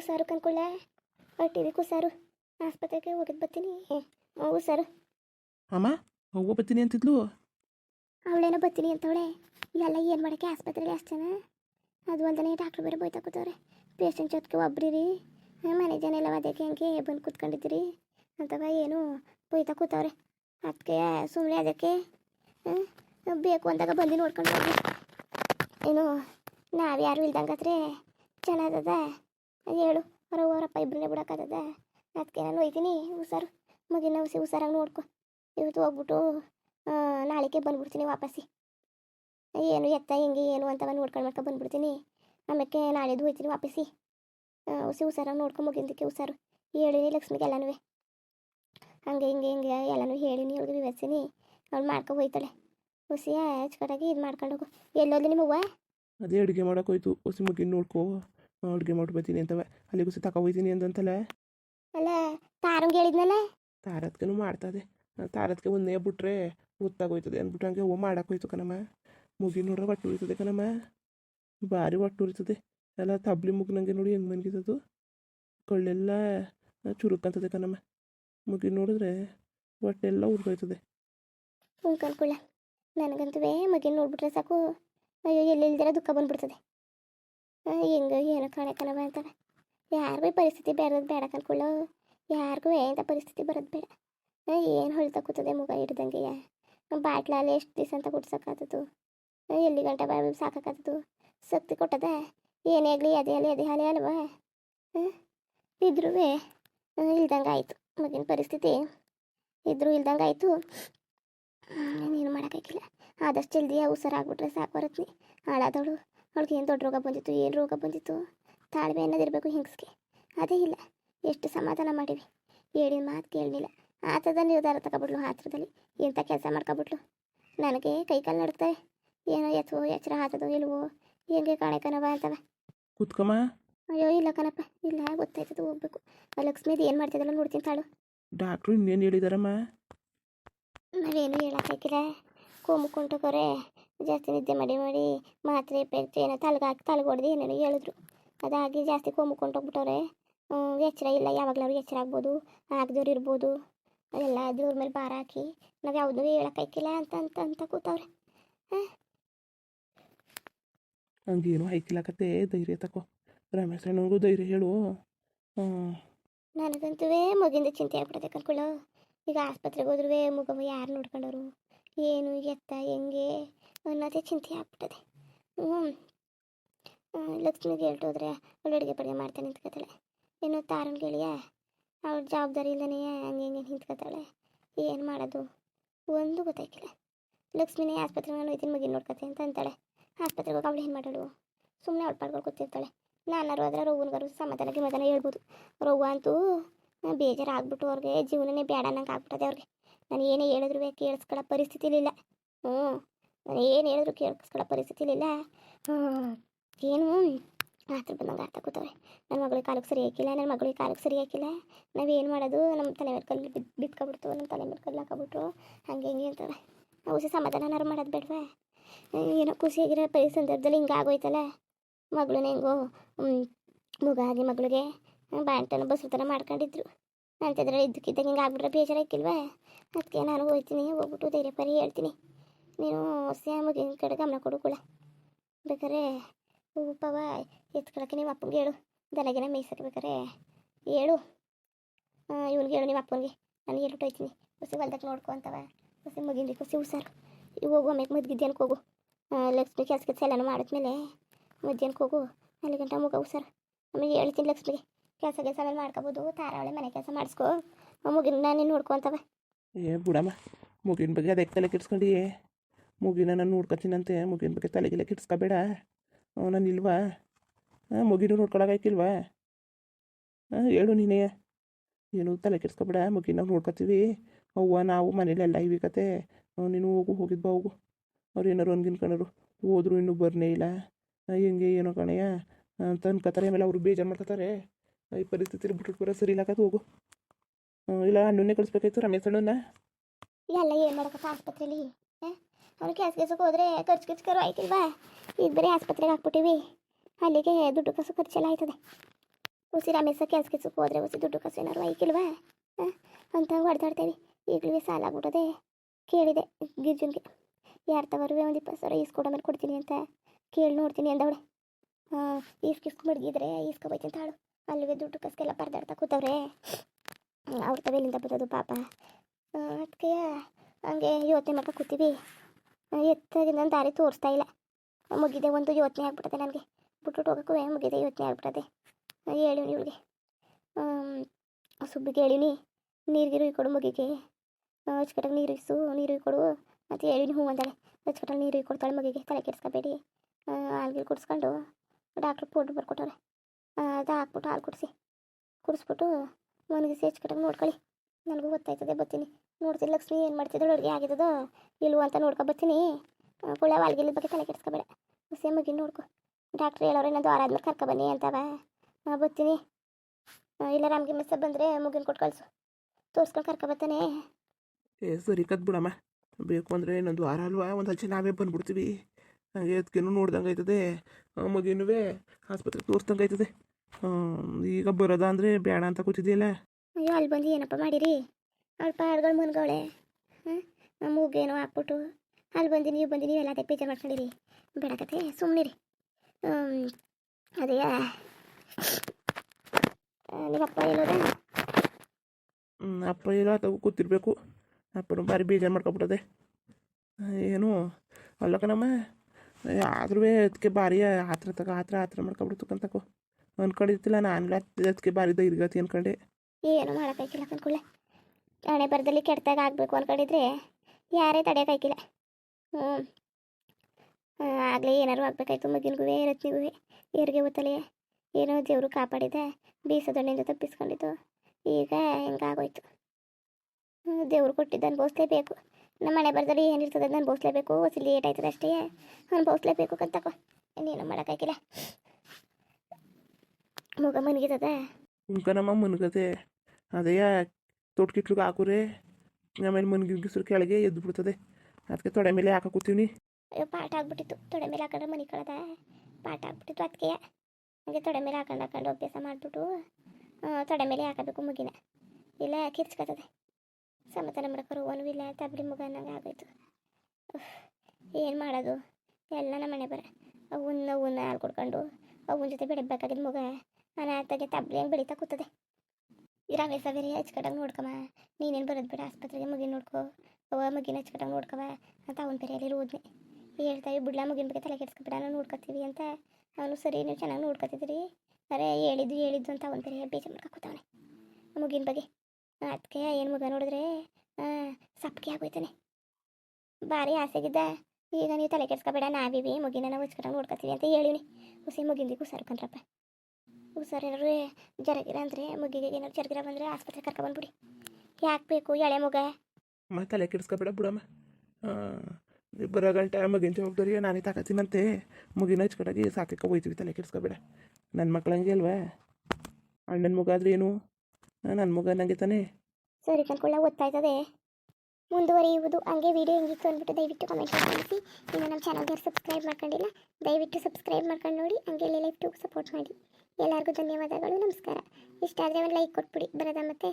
ಹುಷಾರು ಕನ್ಕೊಳ್ಳ ಹೊಟ್ಟಿದೆ ಕುಸಾರು ಆಸ್ಪತ್ರೆಗೆ ಹೋಗಿದ್ದು ಬರ್ತೀನಿ. ಹುಷಾರು ಅಮ್ಮ ಹೋಗೋ ಬರ್ತೀನಿ ಅಂತಿದ್ಲು? ಅವಳೇನೋ ಬರ್ತೀನಿ ಅಂತವಳೆ. ಎಲ್ಲ ಏನು ಮಾಡೋಕ್ಕೆ? ಆಸ್ಪತ್ರೆಗೆ ಅಷ್ಟೇನ ಅದು ಒಂದನೇ ಡಾಕ್ಟ್ರು ಬೇರೆ ಬೈತಾ ಕೂತವ್ರೆ. ಪೇಷಂಟ್ ಜೊತೆಗೆ ಒಬ್ರಿ ಮನೆ ಜನ ಎಲ್ಲ ಅದಕ್ಕೆ ಹೆಂಗೆ ಬಂದು ಕೂತ್ಕೊಂಡಿದ್ದೀರಿ? ಅಂತವ ಏನು ಬೈತಾ ಕೂತವ್ರೆ. ಅದಕ್ಕೆ ಸುಮ್ಮನೆ ಅದಕ್ಕೆ ಬೇಕು ಅಂದಾಗ ಬಂದು ನೋಡ್ಕೊಂಡು ಹೋಗಿ. ಏನು ನಾವು ಯಾರು ಇಲ್ದಂಗಾದ್ರೆ ಚೆನ್ನಾಗದ ಹೇಳು. ಹೊರ ಅವರಪ್ಪ ಇಬ್ಬರನ್ನೇ ಬಿಡೋಕ್ಕಾಗದ ಅದಕ್ಕೆ ನಾನು ಒಯ್ತೀನಿ ಹುಷಾರು. ಮಗಿನ ಹುಸಿ ಹುಷಾರಾಗಿ ನೋಡ್ಕೊ. ಇವತ್ತು ಹೋಗ್ಬಿಟ್ಟು ನಾಳೆಗೆ ಬಂದ್ಬಿಡ್ತೀನಿ ವಾಪಸ್ಸಿ. ಏನು ಎತ್ತ, ಹೆಂಗೆ ಏನು ಅಂತವ ನೋಡ್ಕೊಂಡು ಮಾಡ್ಕೊಂಡು ಬಂದ್ಬಿಡ್ತೀನಿ. ಆಮೇಲೆ ನಾಳೆದು ಹೋಯ್ತೀನಿ ವಾಪಸ್ಸಿ. ಹುಸಿ ಹುಷಾರಾಗಿ ನೋಡ್ಕೊಂಡು ಮುಗಿಂದಕ್ಕೆ ಹುಷಾರು. ಹೇಳಿನಿ ಲಕ್ಷ್ಮಿಗೆ ಎಲ್ಲನೂ ಹಂಗೆ, ಹಿಂಗೆ ಹಿಂಗೆ ಎಲ್ಲನೂ ಹೇಳಿನಿ ಅವ್ಳಿಗೆ ವಿವರಿಸಿನಿ. ಅವ್ಳು ಮಾಡ್ಕೊ ಹೋಯ್ತಾಳೆ. ಹುಸಿಯ ಅಚ್ಚುಕಟ್ಟಾಗಿ ಇದು ಮಾಡ್ಕೊಂಡು ಹೋಗು. ಎಲ್ಲೋದ್ಲಿ ನಿಮ್ಮವ್ವ? ಅದೇ ಅಡುಗೆ ಮಾಡೋಕೆ ಹೋಯ್ತು. ಹೊಸಿ ಮುಗಿನ ನೋಡ್ಕೋ ಅಡುಗೆ ಮಾಡಿ ಬರ್ತೀನಿ ಅಂತವ. ಅಲ್ಲಿ ಸಹ ಹೋಯ್ತೀನಿ ಅಂತಂತಲ್ಲ ಅಲ್ಲ ತಾರಂಗೆ ಹೇಳಿದ್ನಲ್ಲ? ತಾರತ್ಕನು ಮಾಡ್ತದೆ. ತಾರತ್ಗೆ ಒಂದೇ ಬಿಟ್ರೆ ಗೊತ್ತಾಗೋಯ್ತದೆ ಅಂದ್ಬಿಟ್ಟು ಹಂಗೆ ಓ ಮಾಡಕ್ಕೆ ಹೋಯ್ತು ಕಣಮ್ಮ. ಮುಗಿ ನೋಡ್ರೆ ಒಟ್ಟು ಉರಿತದೆ ಕಣಮ್ಮ. ಭಾರಿ ಒಟ್ಟು ಉರಿತದೆ. ಎಲ್ಲ ತಬ್ಲಿ ಮುಗ್ನಂಗೆ ನೋಡಿ ಹೆಂಗೆ ಮನ್ಗಿದದು. ಕಳ್ಳೆಲ್ಲ ಚುರುಕಂತದೆ ಕಣಮ್ಮ. ಮುಗಿ ನೋಡಿದ್ರೆ ಒಟ್ಟೆಲ್ಲ ಉರ್ದೋಯ್ತದೆ. ಹ್ಞೂ ಕನ್ಕೊಳ್ಳ ನನಗಂತೂ ಮಗಿನ ನೋಡ್ಬಿಟ್ರೆ ಸಾಕು. ಅಯ್ಯೋ ಎಲ್ಲಿಲ್ದಿರ ದುಃಖ ಬಂದ್ಬಿಡ್ತದೆ. ಹೆಂಗ ಏನೋ ಕಾಣಕನ ಅಂತವೆ ಯಾರಿಗೂ ಭೀ ಪರಿಸ್ಥಿತಿ ಬೇಡದ್ ಬೇಡ ಕಲ್ಕೊಳ್ಳು ಯಾರಿಗೂ ಅಂತ ಪರಿಸ್ಥಿತಿ ಬರೋದು ಬೇಡ. ಏನು ಹೊಳ್ತಾ ಕೂತದೆ ಮುಗ ಹಿಡ್ದಂಗೆ ಬಾಟ್ಲಲ್ಲಿ ಎಷ್ಟು ದಿವಸ ಅಂತ ಕುಡ್ಸೋಕ್ಕಾದದು ಎಲ್ಲಿ ಗಂಟೆ ಬಾ ಸಾಕಾಗತ್ತದು ಶಕ್ತಿ ಕೊಟ್ಟದ. ಏನೇ ಆಗಲಿ, ಅದೇ ಅಲ್ಲಿ ಅದೇ ಹಾಲೆ ಅಲ್ವಾ? ಇದ್ರೂ ಇಲ್ದಂಗೆ ಆಯಿತು ಮಗಿನ ಪರಿಸ್ಥಿತಿ. ಇದ್ರೂ ಇಲ್ದಂಗೆ ಆಯಿತು ನೀನು ಮಾಡೋಕ್ಕಾಗಿಲ್ಲ. ಆದಷ್ಟು ಜಲ್ದಿ ಹುಷಾರಾಗ್ಬಿಟ್ರೆ ಸಾಕು ಬರತ್ನಿ ಹಾಳಾದವಳು. ಅವಳಿಗೆ ಏನು ದೊಡ್ಡ ರೋಗ ಬಂದಿತ್ತು ಏನು ರೋಗ ಬಂದಿತ್ತು ತಾಳ್ಮೆ ಅನ್ನೋದಿರಬೇಕು ಹಿಂಗ್ಸ್ಗೆ. ಅದೇ ಇಲ್ಲ ಎಷ್ಟು ಸಮಾಧಾನ ಮಾಡಿವಿ. ಹೇಳಿದ ಮಾತು ಕೇಳಲಿಲ್ಲ. ಆತದ ನಿರ್ಧಾರ ತಗೊಬಿಟ್ಲು ಹಾತ್ರದಲ್ಲಿ ಎಂಥ ಕೆಲಸ ಮಾಡ್ಕೊಬಿಟ್ಲು. ನನಗೆ ಕೈ ಕಾಲು ನಡುಕ್ತವೆ ಏನೋ ಎತ್ತೋ ಎಚ್ಚರ ಆತದೋ ಇಲ್ವೋ ಹೆಂಗೆ ಕಾಣಕನವ ಅಂತವ. ಕುತ್ಕಮ್ಮ. ಅಯ್ಯೋ ಇಲ್ಲ ಕಣಪ್ಪ ಇಲ್ಲ ಗೊತ್ತಾಯ್ತದ ಹೋಗ್ಬೇಕು. ಲಕ್ಷ್ಮೀದು ಏನು ಮಾಡ್ತಿದ್ದಲ್ಲ ನೋಡ್ತೀನಿ ತಾಳು. ಡಾಕ್ಟ್ರು ಇನ್ನೇನು ಹೇಳಿದಾರಮ್ಮ? ನಾವೇನು ಹೇಳಕ್ಕಾಗಿಲ್ಲ ಕೋಮು ಕೊಂಟೋಗೋರೆ ಜಾಸ್ತಿ ನಿದ್ದೆ ಮಾಡಿ ಮಾಡಿ ಮಾತ್ರೆ ಪೆಟ್ಟು ಏನೋ ತಲೆಗೆ ಹಾಕಿ ತಲೆಗೆ ಹೊಡೆದು ಏನೇನೋ ಹೇಳಿದ್ರು. ಅದಾಗಿ ಜಾಸ್ತಿ ಕೋಮು ಹೋಗ್ಬಿಟ್ಟವ್ರೆ. ಎಚ್ಚರ ಇಲ್ಲ ಯಾವಾಗಲೂ ಅವ್ರಿಗೆ ಎಚ್ಚರ ಆಗ್ಬೋದು ಆಗದವ್ರು ಇರ್ಬೋದು. ಅದೆಲ್ಲ ದೇವ್ರ ಮೇಲೆ ಭಾರ ಹಾಕಿ ನಾವು ಯಾವುದೂ ಹೇಳೋಕ್ಕಾಯ್ಕಿಲ್ಲ ಅಂತ ಅಂತ ಅಂತ ಕೂತವ್ರೆ. ಹಂಗೇನು ಹೈಕಿಲಾಕತ್ತೆ ಧೈರ್ಯ ತಕೋ. ರಮೇಶ್ ಅಣ್ಣನಿಗೂ ಧೈರ್ಯ ಹೇಳು. ನನಗಂತೂ ಮಗಿಂದ ಚಿಂತೆ ಆಗ್ಬಿಡತ್ತೆ ಕಲ್ಕೊಳ್ಳೋ ಈಗ ಆಸ್ಪತ್ರೆಗೆ ಹೋದ್ರೂ ಮಗವ ಯಾರು ನೋಡ್ಕೊಂಡವರು? ಏನು ಎತ್ತ ಹೆಂಗೆ ಅನ್ನೋದೇ ಚಿಂತೆ ಆಗ್ಬಿಟ್ಟದೆ. ಹ್ಞೂ ಲಕ್ಷ್ಮಿಗೆ ಹೇಳ್ತೋದ್ರೆ ಅವಳು ಅಡುಗೆ ಪಡುಗೆ ಮಾಡ್ತಾನೆ ನಿಂತ್ಕೋತಾಳೆ. ಏನು ತಾರನ್ ಗೆಳೆಯ ಅವಳ ಜವಾಬ್ದಾರಿ ಇಲ್ಲನೇ ಹಂಗೆ ಹಿಂಗೆ ನಿಂತ್ಕೋತಾಳೆ. ಏನು ಮಾಡೋದು? ಒಂದು ಗೊತ್ತಾಯ್ತಿಲ್ಲ ಲಕ್ಷ್ಮಿನೇ ಆಸ್ಪತ್ರೆಗೆ ನಾನು ಇದನ್ನ ಮಗಿ ನೋಡ್ಕೊತೆ ಅಂತ ಅಂತಾಳೆ. ಆಸ್ಪತ್ರೆಗೆ ಹೋಗಿ ಅವಳು ಏನು ಮಾಡೋಳು? ಸುಮ್ಮನೆ ಅವಳು ಪಡ್ಕೊಳ್ ಕೂತಿರ್ತಾಳೆ. ನಾನಾರು ಆದರೆ ರೋಗನ್ಗಾರು ಸಮಾಧಾನ ಗಿಮಾಧಾನ ಹೇಳ್ಬೋದು. ರೋಗ ಅಂತೂ ಬೇಜಾರು ಆಗ್ಬಿಟ್ಟು ಅವ್ರಿಗೆ ಜೀವನನೇ ಬೇಡ ನಂಗೆ ಆಗ್ಬಿಟ್ಟದೆ ಅವ್ರಿಗೆ. ನಾನು ಏನೇ ಹೇಳಿದ್ರು ಕೇಳಿಸ್ಕೊಳ್ಳೋ ಪರಿಸ್ಥಿತಿಲಿಲ್ಲ. ಹ್ಞೂ, ನಾನು ಏನು ಹೇಳಿದ್ರು ಕೇಳಿಸ್ಕೊಳ್ಳೋ ಪರಿಸ್ಥಿತಿಲಿಲ್ಲ. ಏನು? ಆತರ ಬಂದಂಗೆ ಅರ್ಥ ಕೂತವ್ರೆ. ನನ್ನ ಮಗಳಿಗೆ ಕಾಲಕ್ಕೆ ಸರಿ ಹಾಕಿಲ್ಲ, ನನ್ನ ಮಗಳಿಗೆ ಕಾಲಕ್ಕೆ ಸರಿ ಹಾಕಿಲ್ಲ. ನಾವೇನು ಮಾಡೋದು? ನಮ್ಮ ತಲೆ ಮೇಲೆ ಕಲ್ಲು ಬಿದ್ದು ಬಿದ್ಕೊಬಿಡ್ತು ನಮ್ಮ ತಲೆ ಮೇಲೆ ಕಲ್ಲು ಹಂಗೆ, ಹಿಂಗೆ ಅಂತವೆ ನಾವು ಸಮಾಧಾನನಾರು ಮಾಡೋದು ಬೇಡವಾ. ಏನೋ ಖುಷಿಯಾಗಿರೋ ಪರಿ ಸಂದರ್ಭದಲ್ಲಿ ಹಿಂಗೆ ಆಗೋಯ್ತಲ್ಲ. ಮಗಳನ್ನ ಹೆಂಗೋ ಮುಗಾಗಿ ಮಗಳಿಗೆ. ಬ್ಯಾಂಟನ್ನು ಬಸ್ರು ಥರ ಮಾಡ್ಕೊಂಡಿದ್ರು. ಅಂತಿದ್ರೆ ಇದ್ದಕ್ಕಿದ್ದಂಗೆ ಹಿಂಗೆ ಆಗ್ಬಿಟ್ರೆ ಬೇಜಾರಾಗಿಲ್ವಾ ಅದಕ್ಕೆ ನಾನು ಹೋಗ್ತೀನಿ, ಹೋಗ್ಬಿಟ್ಟು ಧೈರ್ಯ ಪರಿ ಹೇಳ್ತೀನಿ. ನೀನು ಮಗಿನ ಕಡೆ ಗಮನ ಕೊಡು ಬೇಕಾರೆ ಉಪ್ಪವ ಎತ್ಕೊಳಕ್ಕೆ ನಿಮ್ಮ ಅಪ್ಪನಿಗೆ ಹೇಳು. ದನಗಿನ ಮೇಯ್ಸಕ್ಕೆ ಬೇಕಾರೆ ಹೇಳು. ಇವ್ನಿಗೆ ಹೇಳು ನಿಮ್ಮ ಅಪ್ಪನಿಗೆ ನಾನು ಹೇಳ್ಬಿಟ್ಟು ಹೋಯ್ತೀನಿ. ಹೊಸ ಹೊಲ್ದಾಗ ನೋಡ್ಕೊ ಅಂತವ. ಹುಸಿ ಮಗಿಂದು ಹುಸಿ ಹುಷಾರು. ಈಗ ಹೋಗು ಆಮೇಲೆ ಮದ್ಗಿದ್ದೇನಕ್ಕೆ ಹೋಗು. ಲಕ್ಷ್ಮಿ ಕೆಲಸ ಕೆಲಸ ಎಲ್ಲನೂ ಮಾಡಿದ್ಮೇಲೆ ಮಧ್ಯಾಹ್ನಕ್ಕೆ ಹೋಗು. ಅಲ್ಲಿ ಗಂಟ ಮುಗ ಹುಷಾರು. ಆಮೇಲೆ ಹೇಳ್ತೀನಿ ಲಕ್ಷ್ಮಿಗೆ. ಕೆಲಸ ಕೆಲಸ ಮೇಲೆ ಮಾಡ್ಕೋಬೋದು, ತಾರಾವಳೆ ಮನೆ ಕೆಲಸ ಮಾಡಿಸ್ಕೊ. ಮುಗಿನ ನಾನು ನೋಡ್ಕೊ ಅಂತವ. ಏ ಬಿಡಮ್ಮ, ಮುಗಿನ ಬಗ್ಗೆ ಅದಕ್ಕೆ ತಲೆ ಕೆಡ್ಸ್ಕೊಂಡು. ಮುಗಿನ ನಾನು ನೋಡ್ಕೊತೀನಂತೆ, ಮುಗಿನ ಬಗ್ಗೆ ತಲೆಗೆಲ್ಲ ಕೆಡ್ಸ್ಕೊಬೇಡ. ನಾನು ಇಲ್ವಾ? ಹಾಂ, ಮುಗಿನೂ ನೋಡ್ಕೊಳಕಾಯ್ಕಿಲ್ವಾ ಹಾಂ, ಹೇಳು ನೀನೇ. ಏನು ತಲೆ ಕೆಡ್ಸ್ಕೊಬೇಡ, ಮುಗಿನ ನೋಡ್ಕೊತೀವಿ. ಅವ್ವ, ನಾವು ಮನೇಲೆಲ್ಲ ಇವಿ ಕತೆ. ನೀನು ಹೋಗು ಹೋಗಿದ್ದು ಬಾ ಹೋಗು. ಅವ್ರು ಏನಾರು ಕಣರು ಹೋದ್ರು ಇನ್ನೂ ಬರ್ನೇ ಇಲ್ಲ. ಹೆಂಗೆ, ಏನೋ ಕಣಯ್ಯ. ಅಂತ ಅನ್ಕೋತಾರೆ ಆಮೇಲೆ ಅವರು ಬೇಜಾರು ಮಾಡ್ಕೊತಾರೆ. ಈ ಪರಿಸ್ಥಿತಿಲಿ ಬಿಟ್ಬಿಟ್ಟು ಬರೋ ಸರಿ ಇಲ್ಲಕತ್ ಹೋಗು ಇಲ್ಲ ಅಣ್ಣನ್ನೇ ಕಳಿಸ್ಬೇಕಾಯ್ತು ರಮೇಶ್ ಅಣ್ಣನ ಎಲ್ಲ ಏನು ಮಾಡಕ್ಕ ಆಸ್ಪತ್ರೆಯಲ್ಲಿ ಅವ್ನು ಕೆಲಸ ಕೆಲಸಕ್ಕೆ ಹೋದ್ರೆ ಖರ್ಚು ಖರ್ಚು ಕರು ಆಯ್ತಿಲ್ವಾ ಇದು ಬರೀ ಆಸ್ಪತ್ರೆಗೆ ಹಾಕ್ಬಿಟ್ಟಿವಿ ಅಲ್ಲಿಗೆ ದುಡ್ಡು ಕಸು ಖರ್ಚೆಲ್ಲ ಆಯ್ತದೆ ಉಸಿ ರಮೇಶ ಕ್ಯಾಶ್ ಕೆಲ್ಸಕ್ಕೆ ಹೋದ್ರೆ ಉಸಿ ದುಡ್ಡು ಕಾಸು ಏನಾರು ಆಯ್ಕಿಲ್ವಾ ಅಂತ ಹೊಡೆದಾಡ್ತೇವೆ ಈಗಲೂ ಸಾಲ ಆಗ್ಬಿಟ್ಟದೆ ಕೇಳಿದೆ ಗಿರ್ಜುನ್ಗೆ ಯಾರು ತಗೋರುವೆ ಒಂದು ಇಪ್ಪತ್ತು ಸಾವಿರ ಈಸ್ಕೊಡೋ ಮೇಲೆ ಕೊಡ್ತೀನಿ ಅಂತ ಕೇಳಿ ನೋಡ್ತೀನಿ ಅಂದವಳೆ ಹಾಂ ಈಸ್ಕಿಸ್ಕೊಂಡು ಮಡಗಿದ್ರೆ ಈಸ್ಕೊಬೈತಿ ಅಂತ ಹಾಳು ಅಲ್ಲಿವೆ ದುಡ್ಡು ಕಸ್ಗೆಲ್ಲ ಪರದಾಡ್ತಾ ಕೂತವ್ರೆ. ಅವ್ರ ತವೆಲಿಂದ ಬರೋದು ಪಾಪ. ಅದಕ್ಕೆ ಹಂಗೆ ಯೋಚನೆ ಮಾಡ್ಕೊ ಕೂತೀವಿ. ಎತ್ತಾಗಿ ನನ್ನ ದಾರಿ ತೋರಿಸ್ತಾ ಇಲ್ಲ. ಮುಗಿದೆ, ಒಂದು ಯೋಚನೆ ಆಗ್ಬಿಟ್ಟದೆ ನನಗೆ. ಬಿಟ್ಬಿಟ್ಟು ಹೋಗೋಕ್ಕೂ ಮುಗಿದೆ, ಯೋಚನೆ ಆಗ್ಬಿಟ್ಟದೆ ಹೇಳಿವ್ನಿ ಇವಳಿಗೆ. ಸುಬ್ಬಿಗೆ ಹೇಳಿವ್ನಿ ನೀರಿಗಿರು ಕೊಡು ಮುಗಿಗೆ. ಅಚ್ಚುಕಟ್ಟಾಗಿ ನೀರು ಇಸು ನೀರು ಕೊಡು ಮತ್ತು ಹೇಳಿನಿ ಹ್ಞೂ ಅಂದಾಳೆ. ಅಚ್ಚುಕಟ್ಟಾಗಿ ನೀರು ಕೊಡ್ತಾಳೆ ಮಗಿಗೆ, ತಲೆ ಕೆಡಿಸ್ಕೋಬೇಡಿ. ಆಲ್ಗಿಲ್ ಕುಡಿಸ್ಕೊಂಡು ಡಾಕ್ಟ್ರ್ ಪೌಡ್ರ್ ಬರ್ಕೊಟ್ಟವ್ರೆ. ಅದು ಹಾಕ್ಬಿಟ್ಟು ಹಾಲು ಕುಡಿಸಿ. ಕುಡಿಸ್ಬಿಟ್ಟು ಮನಗಿಸಿ ಅಚ್ಚುಕಟ್ಟಾಗಿ ನೋಡ್ಕೊಳ್ಳಿ. ನನಗೂ ಗೊತ್ತಾಯ್ತದೆ, ಬರ್ತೀನಿ. ನೋಡ್ತಿದ್ದ ಲಕ್ಷ್ಮಿ ಏನು ಮಾಡ್ತಿದ್ದಾಳು, ಅಡುಗೆ ಆಗಿದ್ದದು ಇಲ್ವೋ ಅಂತ ನೋಡ್ಕೊ ಬರ್ತೀನಿ. ಕುಳೆ ವಾಲ್ಗಿಲ್ ಬಗ್ಗೆ ತಲೆ ಕೆಡಿಸ್ಕೊಬೇಡ. ಸೇಮ್ ಮಗಿನ ನೋಡ್ಕೊ. ಡಾಕ್ಟ್ರ್ ಹೇಳೋರು ಇನ್ನೊಂದು ವಾರ ಆದ್ಮೇಲೆ ಕರ್ಕೊ ಬನ್ನಿ ಅಂತವ. ನಾ ಬರ್ತೀನಿ. ಇಲ್ಲ, ರಾಮ್ಗೆ ಮಿಸ್ ಬಂದರೆ ಮುಗಿನ ಕೊಟ್ಟು ಕಳಿಸು. ತೋರಿಸ್ಕೊಂಡು ಕರ್ಕೊ ಬರ್ತಾನೆ. ಏ, ಸರಿ ಕದ್ ಬಿಡಮ್ಮ. ಬೇಕು ಅಂದರೆ ಇನ್ನೊಂದು ವಾರ ಅಲ್ವಾ? ಒಂದು ಹಚ್ಚಿ ನಾವೇ ಬಂದ್ಬಿಡ್ತೀವಿ. ಹಾಗೆ ಅದಕ್ಕೇನು ನೋಡ್ದಂಗೆ ಆಯ್ತದೆ. ಮಗಿನೂ ಆಸ್ಪತ್ರೆಗೆ ತೋರಿಸ್ದಂಗೆ ಆಯ್ತದೆ. ಈಗ ಬರೋದ ಅಂದರೆ ಬೇಡ ಅಂತ ಕೂತಿದೆಯಲ್ಲ ಅಯ್ಯೋ ಅಲ್ಲಿ ಬಂದು ಏನಪ್ಪ ಮಾಡಿರಿ? ಅವ್ಳ ಪಾಡ್ಗಳು ಮುನ್ಗವಳೆ. ಹಾಂ ಮೂಗೇನೋ ಹಾಕ್ಬಿಟ್ಟು ಅಲ್ಲಿ ಬಂದು ನೀವು ಬಂದು ನೀವೆಲ್ಲ ಅದಕ್ಕೆ ಬೇಜಾರು ಮಾಡ್ಕೊಂಡಿರಿ. ಬೇಡಕತೆ ಸುಮ್ಮನಿರಿ ಅದೇ ಏನಾದ್ರು ಹ್ಞೂ ಅಪ್ಪ ಇರೋ ಅಥವಾ ಕೂತಿರ್ಬೇಕು. ಅಪ್ಪನು ಭಾರಿ ಬೇಜಾರು ಮಾಡ್ಕೊಬಿಟ್ಟದೆ. ಏನು? ಅಲ್ಲ ಕಣಮ್ಮ ಆದ್ರೂ ಅದಕ್ಕೆ ಭಾರಿ ಆತ್ರ ತಗ, ಆತ್ರ ಆತ್ರ ಮಾಡ್ಕೊಬಿಡ್ತು ಕಂತಕೋ ಅನ್ಕೊಂಡಿರ್ತಿಲ್ಲ ನಾನು ಅದಕ್ಕೆ ಭಾರಿ ಧೈರ್ಯಗತಿ ಅನ್ಕೊಂಡೆ. ಏನು ಮಾಡೋಕ್ಕಾಗಿಲ್ಲ ಅನ್ಕೊಳ್ಳೆ ಹಣೆ ಬರದಲ್ಲಿ ಕೆಟ್ಟದಾಗ ಆಗಬೇಕು ಅನ್ಕೊಂಡಿದ್ರೆ ಯಾರೇ ತಡೆಯೋಕ್ಕಾಗಿಲ್ಲ ಹ್ಞೂ ಆಗಲೇ ಏನಾರು ಆಗಬೇಕಾಯ್ತು ಮಗಿನ್ಗೂ ರತ್ನಿಗೂ ಏರಿಗೆ ಗೊತ್ತಲೇ ಏನೋ ದೇವರು ಕಾಪಾಡಿದೆ ಬೀಸದೊಣ್ಣೆಯಿಂದ ತಪ್ಪಿಸ್ಕೊಂಡಿದ್ದು. ಈಗ ಹೆಂಗಾಗೋಯ್ತು? ದೇವರು ಕೊಟ್ಟಿದ್ದ ಅನುಭವಿಸ್ಲೇಬೇಕು. ನಮ್ಮ ಮನೆ ಬರದಲ್ಲಿ ಏನಿರ್ತದೆ ನಾನು ಬೋಸ್ಲೇಬೇಕು ಹೊಸಿ ಲೇಟ್ ಆಯ್ತದೆ ಅಷ್ಟೇ. ಅನುಭವಿಸ್ಲೇಬೇಕು ಕಂತಕೋ ಇನ್ನೇನು ಮಾಡೋಕ್ಕಾಗಿಲ್ಲ ಮಗ ಮನಗಿತದ. ಉಣ್ಕನಮ್ಮ ಮುನ್ಗತೆ ಅದೇ ತೊಟ್ಕಿಟ್ಲಿಗೆ ಹಾಕುರೆ. ಆಮೇಲೆ ಮನ್ಗಿಸ್ರು ಕೆಳಗೆ ಎದ್ದು ಬಿಡ್ತದೆ. ಅದಕ್ಕೆ ತೊಡೆ ಮೇಲೆ ಹಾಕ ಕೂತೀವಿ ಅಯ್ಯೋ ಪಾಠ ಆಗ್ಬಿಟ್ಟಿತ್ತು. ತೊಡೆ ಮೇಲೆ ಹಾಕೊಂಡ್ರೆ ಮನೆ ಕಳದ? ಪಾಠ ಆಗ್ಬಿಟ್ಟಿತ್ತು ಅದಕ್ಕೆ ಹಂಗೆ ತೊಡೆ ಮೇಲೆ ಹಾಕೊಂಡು ಹಾಕೊಂಡು ಅಭ್ಯಾಸ ಮಾಡಿಬಿಟ್ಟು ತೊಡೆ ಮೇಲೆ ಹಾಕಬೇಕು ಮುಗಿನ. ಇಲ್ಲ ಕಿರ್ಚ್ಕೊತದೆ. ಸಮಾಧಾನ ಮಾಡ್ಕೊರು ಒನೂ ಇಲ್ಲ ತಬ್ಲಿ ಮುಗ ಅನ್ನಂಗೆ ಆಗೋಯ್ತು. ಏನು ಮಾಡೋದು? ಎಲ್ಲ ನಮ್ಮ ಮನೆ ಬರ. ಅವನ್ನ ಅವನ್ನ ಹಾಲು ಕೊಡ್ಕೊಂಡು ಅವನ ಜೊತೆ ಬೆಳಿಬೇಕಾಗಿದ್ದ ಮಗ. ಅನಾಥಗೆ ತಬ್ಲಿ ಹಂಗೆ ಬೆಳೀತಾ ಕೂತದೆ. ರಮೇಶ ಬೇರೆ ಹಚ್ಕಟ್ಟಂಗೆ ನೋಡ್ಕಮ್ಮ. ನೀನೇನು ಬರೋದು ಬಿಡ, ಆಸ್ಪತ್ರೆಗೆ ಮಗಿನ ನೋಡ್ಕೊ. ಅವ ಮಗಿನ ಹಚ್ಕಟ್ಟಂಗೆ ನೋಡ್ಕವ ಅಂತ ಅವನ ಬೇರೆ ಅಲ್ಲಿ ಹೇಳ್ತಾ ಹೇಳ್ತಾವೆ ಬಿಡ್ಲಾ ಮಗಿನ ಬಗ್ಗೆ ತಲೆ ಕೆಡ್ಸ್ಕೊಬಿಡ ನಾನು ನೋಡ್ಕೊತೀವಿ ಅಂತ ಅವನು ಸರಿ, ನೀವು ಚೆನ್ನಾಗಿ ನೋಡ್ಕೊತಿದ್ರಿ. ಅರೆ, ಹೇಳಿದ್ದು ಹೇಳಿದ್ದು ಅಂತ ಅವನ ಬೇರೆ ಬೇಜಾರು ಮಾಡ್ಕೊತಾವನೆ ಮಗಿನ ಬಗ್ಗೆ. ಅದಕ್ಕೆ ಏನು ಮಗ ನೋಡಿದ್ರೆ ಸಪ್ಪಗೆ ಆಗೋಯ್ತಾನೆ. ಭಾರಿ ಆಸೆಗಿದ್ದ. ಈಗ ನೀವು ತಲೆ ಕೆಡ್ಸ್ಕೊಬೇಡ, ನಾವಿವಿ ಮುಗಿನ ನಾವು ಹಚ್ಕಟ್ಟಂಗೆ ನೋಡ್ಕೊತೀವಿ ಅಂತ ಹೇಳಿವ್ನಿ. ಹುಸಿ ಹುಷಾರು ಕಂದ್ರಪ್ಪ ಹುಷಾರು ಏನಾರು ಜರಗಿರ ಅಂದ್ರೆ, ಮುಗಿಗೆ ಏನಾರು ಜರಗಿರ ಬಂದರೆ ಆಸ್ಪತ್ರೆ ಕರ್ಕೊಬಂದ್ಬಿಡಿ ಯಾಕೆ ಬೇಕು ಎಳೆ ಮಗ? ಅಮ್ಮ ತಲೆ ಕೆಡಿಸ್ಕೊಬೇಡ ಬಿಡಮ್ಮ. ಬರೋ ಗಂಟೆ ಮಗಿನ ಜವಾಬ್ದಾರಿ ನಾನೇ ತಗೋತೀನಂತೆ ಮುಗಿನ ಹಚ್ಕಟಾಗಿ ಸಾಕಕ್ಕೆ ಹೋಯ್ತೀವಿ, ತಲೆ ಕೆಡಿಸ್ಕೊಬೇಡ. ನನ್ನ ಮಕ್ಳಂಗೆ ಅಲ್ವಾ? ಅಣ್ಣನ ಮಗ ಆದ್ರೆ ಏನು? ನನ್ನ ಮಗ ಸರಿ ಕಲ್ಕೊಳ್ಳ ಓದ್ತಾ ಇದ್ದದೆ. ಮುಂದುವರಿಯುವುದು, ಹಂಗೆ ವಿಡಿಯೋ ಹೆಂಗಿತ್ತು ಅಂದ್ಬಿಟ್ಟು ದಯವಿಟ್ಟು ಕಮೆಂಟ್ ಮಾಡಿ ಇನ್ನು ನಮ್ಮ ಚಾನಲ್ಗೆ ಸಬ್ಸ್ಕ್ರೈಬ್ ಮಾಡ್ಕೊಂಡಿಲ್ಲ, ದಯವಿಟ್ಟು ಸಬ್ಸ್ಕ್ರೈಬ್ ಮಾಡ್ಕೊಂಡು ನೋಡಿ, ಹಂಗೆ ಲೈಫ್ ಟು ಸಪೋರ್ಟ್ ಮಾಡಿ. ಎಲ್ಲರಿಗೂ ಧನ್ಯವಾದಗಳು, ನಮಸ್ಕಾರ. ಇಷ್ಟ ಆದರೆ ಒಂದು ಲೈಕ್ ಕೊಟ್ಬಿಡಿ. ಬರೋದ ಮತ್ತೆ.